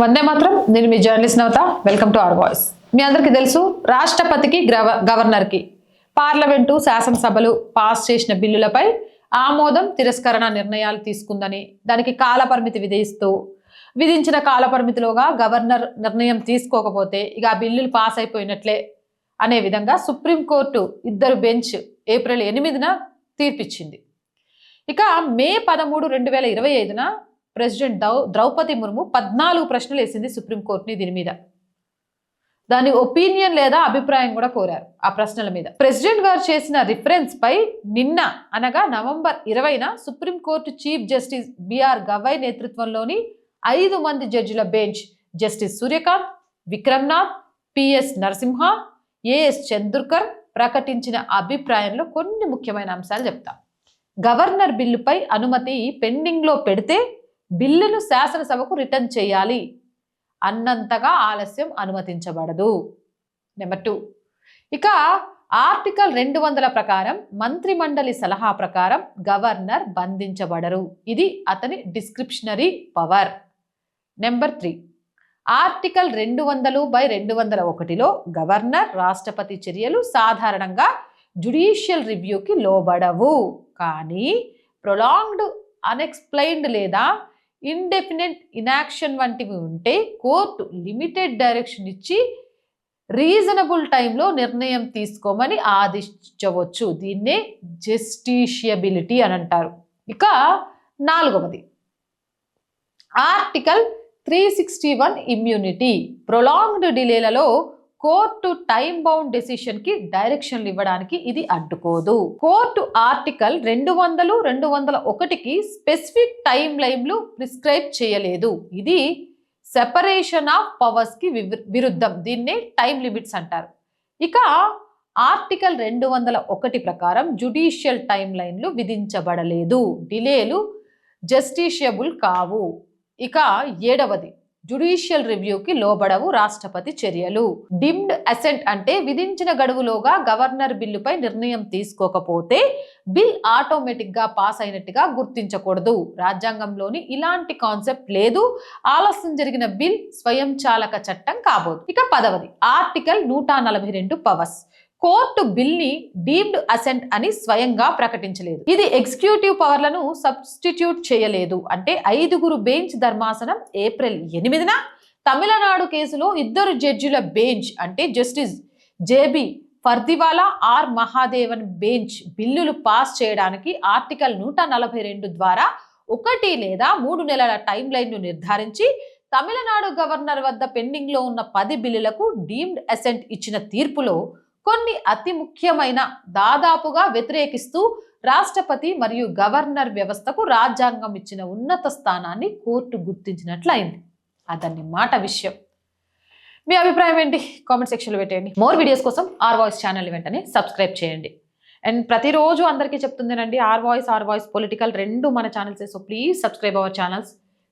వందే మాత్రం. నేను మీ journalist Navatha. Welcome to our voice. మీ అందరికీ తెలుసు రాష్ట్రపతికి గ్రవ- గవర్నర్కి. పార్లమెంటు శాసనసభలు పాస్ చేసిన బిల్లులపై ఆమోదం తిరస్కరణ నిర్ణయాలు తీసుకుందని దానికి కాలపరిమితి విధిస్తూ విధించిన కాలపరిమితిలోగా గవర్నర్ నిర్ణయం తీసుకోకపోతే ఇక ఆ బిల్లులు పాస్ అయిపోయినట్లే అనే విధంగా సుప్రీంకోర్టు ఇద్దరు బెంచ్ ఏప్రిల్ ఎనిమిదిన తీర్పిచ్చింది. ఇక మే పదమూడు రెండు వేల ఇరవై ఐదున ప్రెసిడెంట్ దౌ ద్రౌపది ముర్ము పద్నాలుగు ప్రశ్నలు వేసింది సుప్రీంకోర్టుని దీని మీద. దాని ఒపీనియన్ లేదా అభిప్రాయం కూడా కోరారు ఆ ప్రశ్నల మీద. ప్రెసిడెంట్ గారు చేసిన రిఫరెన్స్ పై నిన్న అనగా నవంబర్ ఇరవైన supreme court chief justice BR Gavai నేతృత్వంలోని ఐదు మంది జడ్జిల bench justice Suryakant Vikram Nath PS Narasimha AS Chandurkar ప్రకటించిన అభిప్రాయంలో కొన్ని ముఖ్యమైన అంశాలు చెప్తా. గవర్నర్ బిల్లుపై అనుమతి పెండింగ్లో పెడితే బిల్లును శాసనసభకు రిటర్న్ చేయాలి. అన్నంతగా ఆలస్యం అనుమతించబడదు. Number two. ఇక ఆర్టికల్ రెండు వందల ప్రకారం మంత్రిమండలి సలహా ప్రకారం గవర్నర్ బంధించబడరు. ఇది అతని discretionary power. Number three. Article రెండు వందలు బై రెండు వందల ఒకటిలో గవర్నర్ రాష్ట్రపతి చర్యలు సాధారణంగా జుడిషియల్ రివ్యూకి లోబడవు. కానీ ప్రొలాంగ్డ్ అన్ఎక్స్ప్లెయిన్డ్ లేదా ఇండెఫినెట్ ఇనాక్షన్ వంటివి ఉంటే కోర్టు లిమిటెడ్ డైరెక్షన్ ఇచ్చి రీజనబుల్ టైంలో నిర్ణయం తీసుకోమని ఆదేశించవచ్చు. దీన్నే జస్టిషియబిలిటీ అని అంటారు. ఇక నాలుగవది. Article three sixty one immunity. Prolonged డిలేలలో court time bound డెసిషన్కి డైరెక్షన్లు ఇవ్వడానికి ఇది అడ్డుకోదు. కోర్టు ఆర్టికల్ రెండు వందలు రెండు వందల ఒకటికి స్పెసిఫిక్ టైం లైన్లు ప్రిస్క్రైబ్ చేయలేదు. ఇది సెపరేషన్ ఆఫ్ పవర్స్కి విరుద్ధం. దీన్నే టైం లిమిట్స్ అంటారు. ఇక ఆర్టికల్ రెండు వందల ఒకటి ప్రకారం జుడిషియల్ టైం లైన్లు విధించబడలేదు. డిలేలు జస్టిషియబుల్ కావు. ఇక ఏడవది. జుడిషియల్ రివ్యూకి లోబడవు రాష్ట్రపతి చర్యలు. డిమ్డ్ అసెంట్ అంటే విధించిన గడువులోగా గవర్నర్ బిల్లుపై నిర్ణయం తీసుకోకపోతే బిల్ ఆటోమేటిక్గా పాస్ అయినట్టుగా గుర్తించకూడదు. రాజ్యాంగంలోని ఇలాంటి కాన్సెప్ట్ లేదు. ఆలస్యం జరిగిన బిల్ స్వయంచాలక చట్టం కాబోదు. ఇక పదవది ఆర్టికల్ నూట నలభై రెండు పవర్స్ కోర్టు బిల్ని డీమ్డ్ అసెంట్ అని స్వయంగా ప్రకటించలేదు. ఇది ఎగ్జిక్యూటివ్ పవర్లను సబ్స్టిట్యూట్ చేయలేదు. అంటే ఐదుగురు బెంచ్ ధర్మాసనం ఏప్రిల్ ఎనిమిదిన తమిళనాడు కేసులో ఇద్దరు జడ్జిల బెంచ్ అంటే justice JB Pardiwala R Mahadevan bench బిల్లులు పాస్ చేయడానికి ఆర్టికల్ నూట నలభై రెండు ద్వారా ఒకటి లేదా మూడు నెలల టైం లైన్ను నిర్ధారించి తమిళనాడు గవర్నర్ వద్ద పెండింగ్లో ఉన్న పది బిల్లులకు డీమ్డ్ అసెంట్ ఇచ్చిన తీర్పులో కొన్ని అతి ముఖ్యమైన దాదాపుగా వ్యతిరేకిస్తూ రాష్ట్రపతి మరియు గవర్నర్ వ్యవస్థకు రాజ్యాంగం ఇచ్చిన ఉన్నత స్థానాన్ని కోర్టు గుర్తించినట్లయింది. అదని మాట విషయం. మీ అభిప్రాయం ఏంటి? కామెంట్ సెక్షన్లో పెట్టేయండి. మోర్ వీడియోస్ కోసం ఆర్ వాయిస్ ఛానల్ వెంటనే సబ్స్క్రైబ్ చేయండి. అండ్ ప్రతిరోజు అందరికీ చెప్తుందేనండి our voice our voice political రెండు మన ఛానల్సే. So please subscribe our channels.